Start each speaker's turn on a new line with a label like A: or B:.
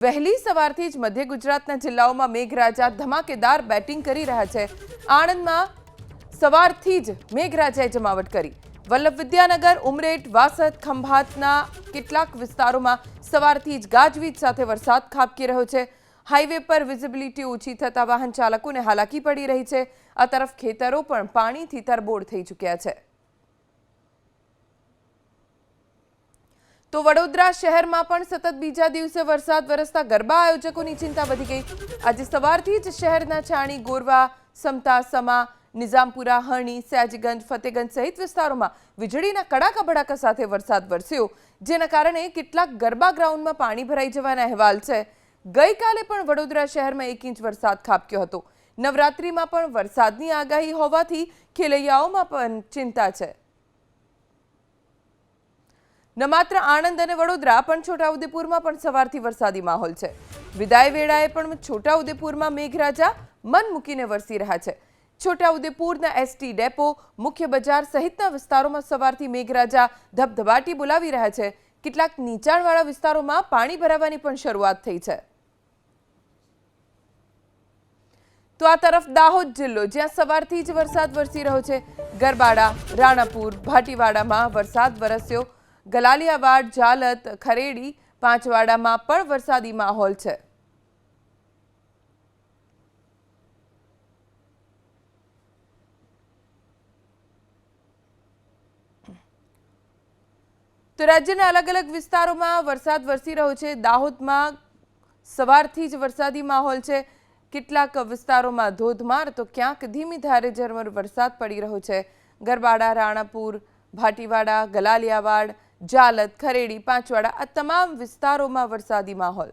A: વહેલી સવારથી જ મધ્ય ગુજરાતના જિલ્લાઓમાં મેઘરાજા ધમાકેદાર બેટિંગ કરી રહ્યા છે. આણંદમાં સવારથી જ મેઘરાજાએ જમાવટ કરી. વલ્લભ વિદ્યાનગર, ઉમરેઠ, વાસદ, ખંભાતના કેટલાક વિસ્તારોમાં સવારથી જ ગાજવીજ સાથે વરસાદ ખાબકી રહ્યો છે. હાઈવે પર વિઝિબિલિટી ઓછી થતા વાહન ચાલકોને હાલાકી પડી રહી છે. આ તરફ ખેતરો પણ પાણીથી તરબોળ થઈ ચૂક્યા છે. તો વડોદરા શહેરમાં પણ સતત બીજા દિવસે વરસાદ વરસતા ગરબા આયોજકોની ચિંતા વધી ગઈ. આજે સવારથી જ શહેરના છાણી, ગોરવા, સમતા, સમા, નિઝામપુરા, હરણી, સયાજીગંજ, ફતેગંજ સહિત વિસ્તારોમાં વીજળીના કડાકા ભડાકા સાથે વરસાદ વરસ્યો. જેના કારણે કેટલાક ગરબા ગ્રાઉન્ડમાં પાણી ભરાઈ જવાના અહેવાલ છે. ગઈકાલે પણ વડોદરા શહેરમાં એક ઇંચ વરસાદ ખાબક્યો હતો. નવરાત્રિમાં પણ વરસાદની આગાહી હોવાથી ખેલૈયાઓમાં પણ ચિંતા છે. ન માત્ર આણંદ અને વડોદરા, પણ છોટાઉદેપુરમાં પણ સવારથી વરસાદી માહોલ છે. વિદાય વેળાએ પણ છોટાઉદેપુરમાં મેઘરાજા મન મૂકીને વરસી રહ્યા છે. છોટાઉદેપુરના એસટી ડેપો, મુખ્ય બજાર સહિતના વિસ્તારોમાં સવારથી મેઘરાજા ધબધબાટી બોલાવી રહ્યા છે. કેટલાક નીચાણવાળા વિસ્તારોમાં પાણી ભરાવાની પણ શરૂઆત થઈ છે. તો આ તરફ દાહોદ જિલ્લો, જ્યાં સવારથી જ વરસાદ વરસી રહ્યો છે. ગરબાડા, રાણાપુર, ભાટીવાડામાં વરસાદ વરસ્યો. ગલાલિયાવાડ જાલત ખરેડી પાંચવાડામાં પણ વરસાદી માહોલ છે. તો રાજ્યના અલગ અલગ વિસ્તારોમાં વરસાદ વરસી રહ્યો છે. દાહોદમાં સવારથી જ વરસાદી માહોલ છે. કેટલાક વિસ્તારોમાં ધોધમાર તો ક્યાંક ધીમી ધારે ઝરમર વરસાદ પડી રહ્યો છે. ગરબાડા, રાણાપુર, ભાટીવાડા ગલાલિયાવાડ જાલત ખરેડી પાંચવાડા આ તમામ વિસ્તારોમાં વરસાદી માહોલ.